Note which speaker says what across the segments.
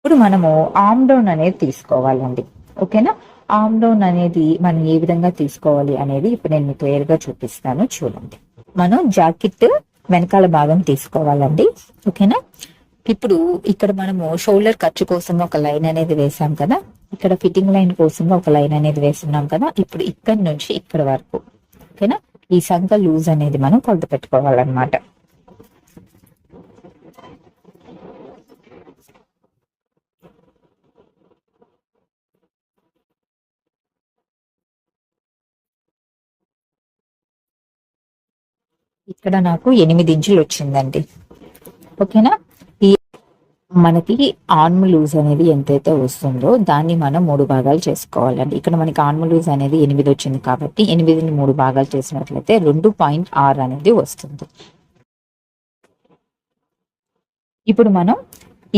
Speaker 1: ఇప్పుడు మనము ఆమ్ డౌన్ అనేది తీసుకోవాలండి. ఓకేనా? ఆమ్ డౌన్ అనేది మనం ఏ విధంగా తీసుకోవాలి అనేది ఇప్పుడు నేను క్లియర్గా చూపిస్తాను. చూడండి. మనం జాకెట్ వెనకాల భాగం తీసుకోవాలండి. ఓకేనా? ఇప్పుడు ఇక్కడ మనము షోల్డర్ ఖర్చు కోసం ఒక లైన్ అనేది వేసాం కదా. ఇక్కడ ఫిట్టింగ్ లైన్ కోసం ఒక లైన్ అనేది వేస్తున్నాం కదా. ఇప్పుడు ఇక్కడ నుంచి ఇక్కడ వరకు. ఓకేనా? ఈ సంఖ లూజ్ అనేది మనం కొలత పెట్టుకోవాలన్నమాట. ఇక్కడ నాకు ఎనిమిది ఇంచులు వచ్చిందండి. ఓకేనా? ఈ మనకి ఆర్మ్ లూజ్ అనేది ఎంతైతే వస్తుందో దాన్ని మనం మూడు భాగాలు చేసుకోవాలండి. ఇక్కడ మనకి ఆర్మ్ లూజ్ అనేది ఎనిమిది వచ్చింది కాబట్టి ఎనిమిదిని మూడు భాగాలు చేసినట్లయితే రెండు పాయింట్ ఆరు అనేది వస్తుంది. ఇప్పుడు మనం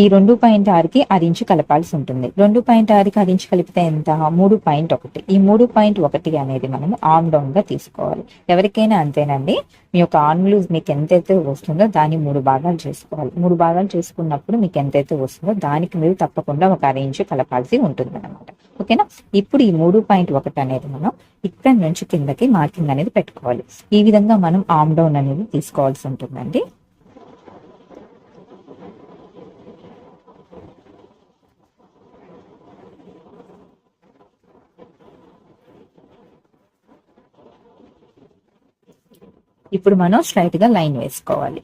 Speaker 1: ఈ రెండు పాయింట్ ఆరుకి అరించి కలపాల్సి ఉంటుంది. రెండు పాయింట్ ఆరుకి అరించి కలిపితే ఎంత? మూడు పాయింట్ ఒకటి. ఈ మూడు పాయింట్ ఒకటి అనేది మనము ఆమ్ డౌన్గా తీసుకోవాలి. ఎవరికైనా అంతేనండి. మీ యొక్క ఆర్మ్ లూజ్ మీకు ఎంతైతే వస్తుందో దాన్ని మూడు భాగాలు చేసుకోవాలి. మూడు భాగాలు చేసుకున్నప్పుడు మీకు ఎంతైతే వస్తుందో దానికి మీరు తప్పకుండా ఒక అరేంజ్ కలపాల్సి ఉంటుంది అనమాట ఓకేనా? ఇప్పుడు ఈ మూడు పాయింట్ ఒకటి అనేది మనం ఇక్కడ నుంచి కిందకి మార్కింగ్ అనేది పెట్టుకోవాలి. ఈ విధంగా మనం ఆమ్ డౌన్ అనేది తీసుకోవాల్సి ఉంటుందండి. ఇప్పుడు మనం స్ట్రైట్గా లైన్ వేసుకోవాలి.